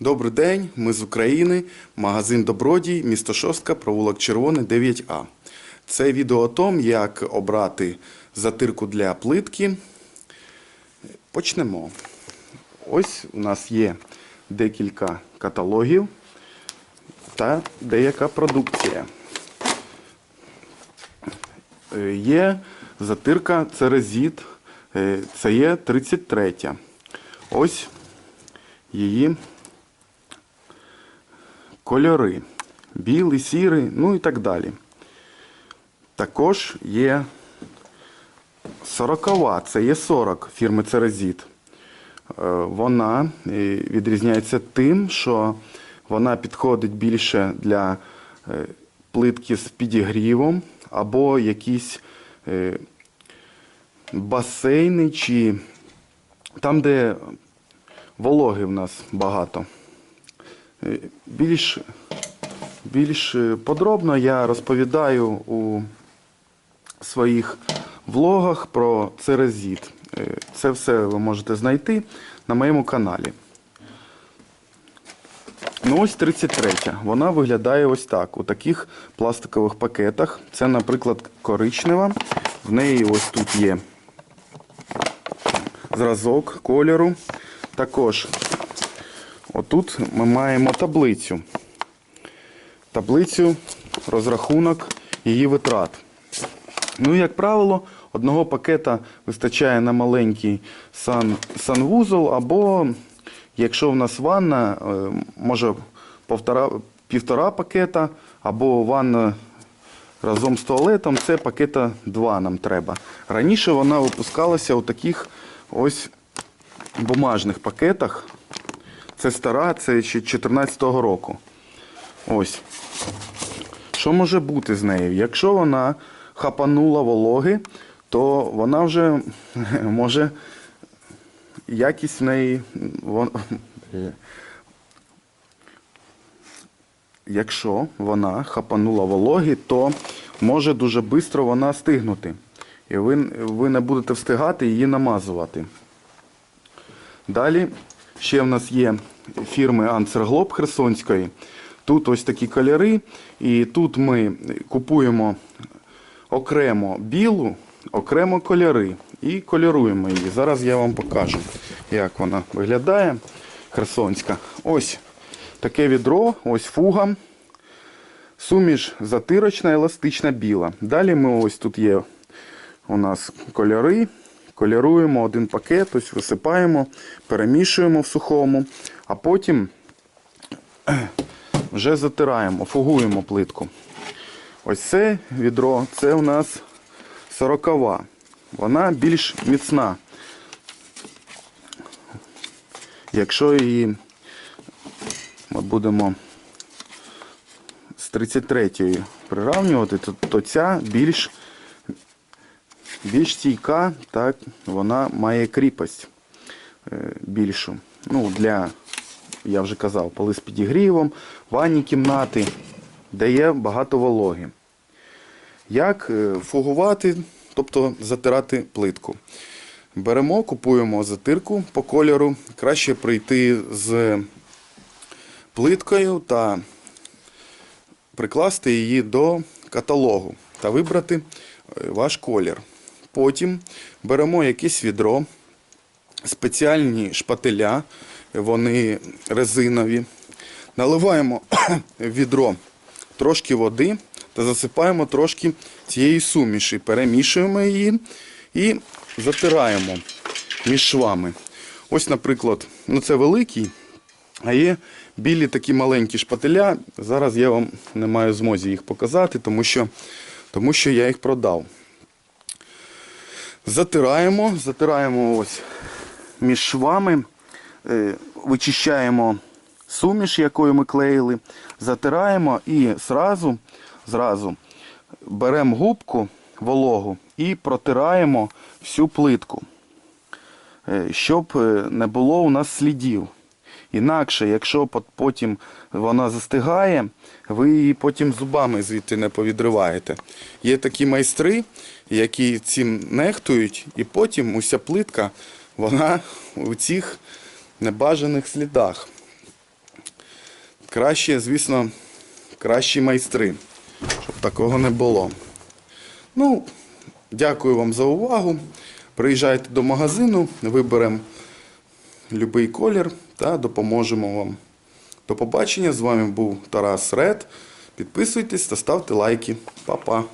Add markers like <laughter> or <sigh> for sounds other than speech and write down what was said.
Добрий день, ми з України, магазин Добродій, місто Шостка, провулок Червоний, 9А. Це відео о том, як обрати затирку для плитки. Почнемо. Ось у нас є декілька каталогів та деяка продукція. Е, Є затирка Церезіт, е, це є 33. Ось її кольори. Білий, сірий, ну і так далі. Також є 40, це є 40 фірми Церезіт. Е, Вона е, відрізняється тим, що вона підходить більше для е, плитки з підігрівом або якісь басейни, чи там, де вологи в нас багато. Е, Більш, більш е, подробно я розповідаю у своїх влогах про церезіт. Е, Це все ви можете знайти на моєму каналі. Ну ось 33. Вона виглядає ось так. У таких пластикових пакетах. Це, наприклад, коричнева. В неї ось тут є зразок кольору. Також отут ми маємо таблицю. Таблицю розрахунок її витрат. Ну, як правило, одного пакета вистачає на маленький сан, санвузол, або якщо в нас ванна, е, може повтора, півтора пакета, або ванна разом з туалетом, це пакета два нам треба. Раніше вона випускалася у таких ось бумажних пакетах. Це стара, це ще 14-го року. Ось. Що може бути з нею? Якщо вона хапанула вологи, то вона вже <laughs> може якість в неї. Якщо вона хапанула вологи, то може дуже швидко вона стигнути. І ви, ви не будете встигати її намазувати. Далі ще в нас є фірми Анцерглоб Херсонської. Тут ось такі кольори. І тут ми купуємо окремо білу, окремо кольори. І кольоруємо її. Зараз я вам покажу, як вона виглядає. Херсонська. Ось таке відро, ось фуга. Суміш затирочна, еластична біла. Далі ми ось тут є у нас кольори. Кольоруємо один пакет, ось висипаємо, перемішуємо в сухому, а потім <clears throat> вже затираємо, фугуємо плитку. Ось це відро, це у нас сорокова. Вона більш міцна. Якщо її ми будемо з 33-ї приравнювати, то, то ця більш, більш стійка, так, вона має кріпость е, більшу. Ну, для, я вже казав, поли з підігрівом, ванні кімнати, де є багато вологи. Як е, фугувати, тобто затирати плитку? Беремо, купуємо затирку по кольору. Краще прийти з плиткою та прикласти її до каталогу та вибрати е, ваш колір. Потім беремо якесь відро, спеціальні шпателя, вони резинові. Наливаємо <clears throat> відро трошки води та засипаємо трошки цієї суміші. Перемішуємо її і затираємо між швами. Ось, наприклад, ну це великий, а є білі такі маленькі шпателя. Зараз я вам не маю змозі їх показати, тому що, тому що я їх продав. Затираємо, затираємо ось між швами, е, вичищаємо суміш, якою ми клеїли, затираємо і зразу, зразу беремо губку вологу і протираємо всю плитку, е, щоб е, не було у нас слідів. Інакше, якщо потім вона застигає, ви її потім зубами звідти не повідриваєте. Є такі майстри, які цим нехтують, і потім уся плитка вона у цих небажаних слідах. краще, звісно, кращі майстри, щоб такого не було. Ну, дякую вам за увагу. Приїжджайте до магазину, виберемо будь-який колір та допоможемо вам. До побачення. З вами був Тарас Ред. Підписуйтесь та ставте лайки. Па-па.